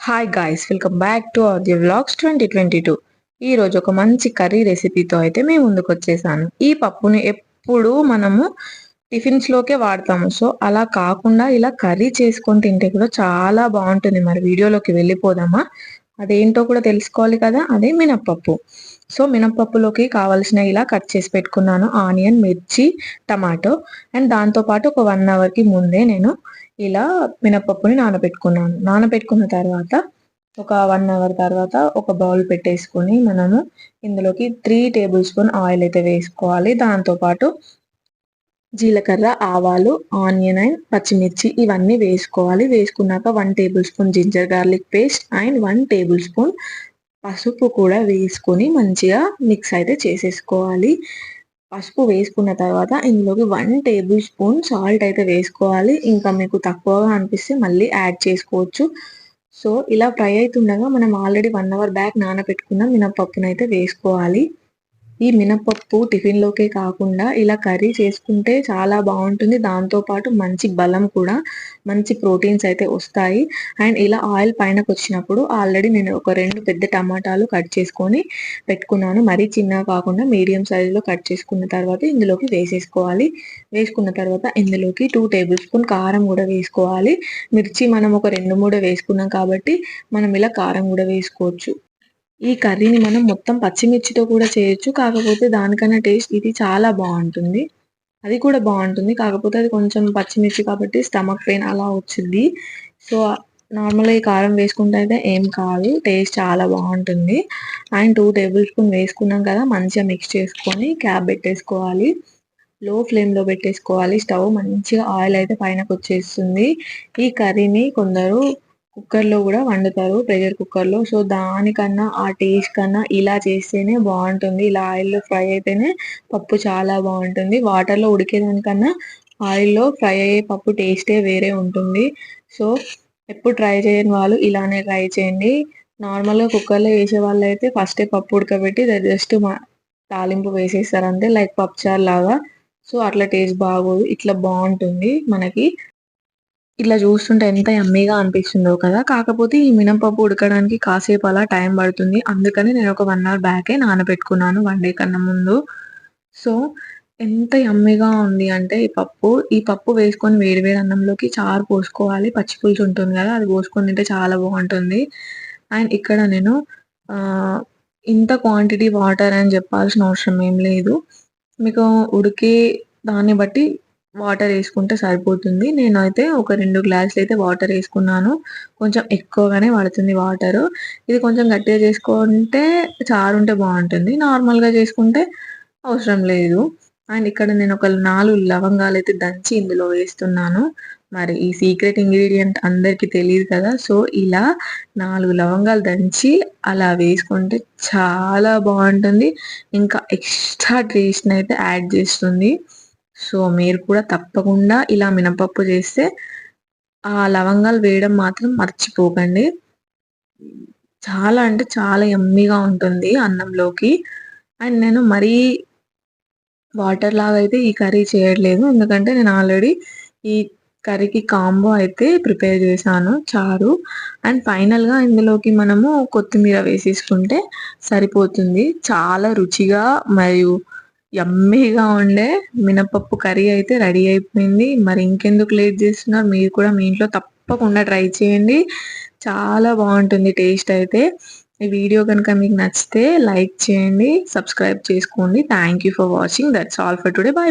Hi guys welcome back to the vlogs twenty twenty two ఈ రోజు ఒక మంచి కర్రీ రెసిపీతో అయితే మేము ముందుకు వచ్చేసాను ఈ పప్పుని ఎప్పుడు మనము టిఫిన్స్ లోకే వాడతాము. సో అలా కాకుండా ఇలా కర్రీ చేసుకొని తింటే కూడా చాలా బాగుంటుంది. మరి వీడియోలోకి వెళ్ళిపోదామా? అదేంటో కూడా తెలుసుకోవాలి కదా అదే మినప్పప్పు. సో మినప్పప్పులోకి కావాల్సిన ఇలా కట్ చేసి పెట్టుకున్నాను. ఆనియన్ మిర్చి టమాటో. అండ్ దాంతోపాటు ఒక వన్ అవర్కి ముందే నేను ఇలా మినప్పప్పుని నానబెట్టుకున్నాను. నానబెట్టుకున్న తర్వాత ఒక వన్ అవర్ తర్వాత ఒక బౌల్ పెట్టేసుకొని మనము ఇందులోకి త్రీ టేబుల్ స్పూన్ ఆయిల్ అయితే వేసుకోవాలి. దాంతోపాటు జీలకర్ర ఆవాలు ఆనియన్ అండ్ పచ్చిమిర్చి ఇవన్నీ వేసుకోవాలి. వేసుకున్నాక one tablespoon ginger garlic paste and one tablespoon పసుపు కూడా వేసుకొని మంచిగా మిక్స్ అయితే చేసేసుకోవాలి. పసుపు వేసుకున్న తర్వాత ఇందులోకి వన్ టేబుల్ స్పూన్ సాల్ట్ అయితే వేసుకోవాలి. ఇంకా మీకు తక్కువగా అనిపిస్తే మళ్ళీ యాడ్ చేసుకోవచ్చు. సో ఇలా ఫ్రై అవుతుండగా మనం ఆల్రెడీ వన్ అవర్ బ్యాక్ నానబెట్టుకున్న మినపప్పునైతే వేసుకోవాలి. ఈ మినపప్పు టిఫిన్లోకే కాకుండా ఇలా కర్రీ చేసుకుంటే చాలా బాగుంటుంది. దాంతోపాటు మంచి బలం కూడా మంచి ప్రోటీన్స్ అయితే వస్తాయి. అండ్ ఇలా ఆయిల్ పైనకు వచ్చినప్పుడు ఆల్రెడీ నేను ఒక రెండు పెద్ద టమాటాలు కట్ చేసుకొని పెట్టుకున్నాను. మరీ చిన్నగా కాకుండా మీడియం సైజులో కట్ చేసుకున్న తర్వాత ఇందులోకి వేసేసుకోవాలి. వేసుకున్న తర్వాత ఇందులోకి టూ టేబుల్ స్పూన్ కారం కూడా వేసుకోవాలి. మిర్చి మనం ఒక రెండు మూడు వేసుకున్నాం కాబట్టి మనం ఇలా కారం కూడా వేసుకోవచ్చు. ఈ కర్రీని మనం మొత్తం పచ్చిమిర్చితో కూడా చేయొచ్చు. కాకపోతే దానికన్నా టేస్ట్ ఇది చాలా బాగుంటుంది. అది కూడా బాగుంటుంది. కాకపోతే అది కొంచెం పచ్చిమిర్చి కాబట్టి స్టమక్ పెయిన్ అలా వచ్చింది. సో నార్మల్గా ఈ కారం వేసుకుంటే అయితే ఏం కాదు. టేస్ట్ చాలా బాగుంటుంది. అండ్ టూ టేబుల్ స్పూన్ వేసుకున్నాం కదా మంచిగా మిక్స్ చేసుకొని క్యాప్ పెట్టేసుకోవాలి. లో ఫ్లేమ్లో పెట్టేసుకోవాలి. స్టవ్ మంచిగా ఆయిల్ అయితే పైనకు వచ్చేస్తుంది ఈ కర్రీని కొందరు కుక్కర్లో కూడా వండుతారు ప్రెషర్ కుక్కర్లో. సో దానికన్నా ఆ టేస్ట్ కన్నా ఇలా చేస్తేనే బాగుంటుంది. ఇలా ఆయిల్లో ఫ్రై అయితేనే పప్పు చాలా బాగుంటుంది. వాటర్లో ఉడికేదానికన్నా ఆయిల్లో ఫ్రై అయ్యే పప్పు టేస్టే వేరే ఉంటుంది. సో ఎప్పుడు ట్రై చేయని వాళ్ళు ఇలానే ట్రై చేయండి. నార్మల్గా కుక్కర్లో వేసే వాళ్ళు అయితే ఫస్టే పప్పు ఉడకబెట్టి జస్ట్ తాలింపు వేసేస్తారు అంతే. లైక్ పప్పుచారు లాగా. సో అట్లా టేస్ట్ బాగోదు. ఇట్లా బాగుంటుంది మనకి. ఇట్లా చూస్తుంటే ఎంత యమ్మీగా అనిపిస్తుందో కదా. కాకపోతే ఈ మినపప్పు ఉడకడానికి కాసేపు అలా టైం పడుతుంది. అందుకని నేను ఒక వన్ అవర్ బ్యాకే నానబెట్టుకున్నాను వన్ డే కన్నా ముందు. సో ఎంత యమ్మీగా ఉంది అంటే ఈ పప్పు ఈ పప్పు వేసుకొని వేడి వేడి అన్నంలోకి చారు పోసుకోవాలి. పచ్చిపులుసు ఉంటుంది కదా అది పోసుకొని తింటే చాలా బాగుంటుంది. అండ్ ఇక్కడ నేను ఇంత క్వాంటిటీ వాటర్ అని చెప్పాల్సిన అవసరం ఏం లేదు. మీకు ఉడికే దాన్ని బట్టి వాటర్ వేసుకుంటే సరిపోతుంది. నేనైతే ఒక రెండు గ్లాసులు అయితే వాటర్ వేసుకున్నాను. కొంచెం ఎక్కువగానే పడుతుంది వాటర్. ఇది కొంచెం గట్టిగా చేసుకుంటే చారు ఉంటే బాగుంటుంది. నార్మల్గా చేసుకుంటే అవసరం లేదు. అండ్ ఇక్కడ నేను ఒక నాలుగు లవంగాలు అయితే దంచి ఇందులో వేస్తున్నాను. మరి ఈ సీక్రెట్ ఇంగ్రీడియంట్ అందరికీ తెలియదు కదా? సో ఇలా నాలుగు లవంగాలు దంచి అలా వేసుకుంటే చాలా బాగుంటుంది. ఇంకా ఎక్స్ట్రా టేస్ట్ని అయితే యాడ్ చేస్తుంది. సో మీరు కూడా తప్పకుండా ఇలా మినపప్పు చేస్తే ఆ లవంగాలు వేయడం మాత్రం మర్చిపోకండి. చాలా అంటే చాలా ఎమ్మీగా ఉంటుంది అన్నంలోకి. అండ్ నేను మరీ వాటర్ లాగా అయితే ఈ కర్రీ చేయట్లేదు. ఎందుకంటే నేను ఆల్రెడీ ఈ కర్రీకి కాంబో అయితే ప్రిపేర్ చేశాను చారు. అండ్ ఫైనల్గా ఇందులోకి మనము కొత్తిమీర వేసేసుకుంటే సరిపోతుంది. చాలా రుచిగా మరియు యమ్మీగా ఉండే మినపప్పు కర్రీ అయితే రెడీ అయిపోయింది. మరి ఇంకెందుకు లేట్ చేస్తున్నారు మీరు కూడా మీ ఇంట్లో తప్పకుండా ట్రై చేయండి. చాలా బాగుంటుంది టేస్ట్ అయితే. ఈ వీడియో కనుక మీకు నచ్చితే లైక్ చేయండి సబ్స్క్రైబ్ చేసుకోండి. Thank you for watching that's all for today bye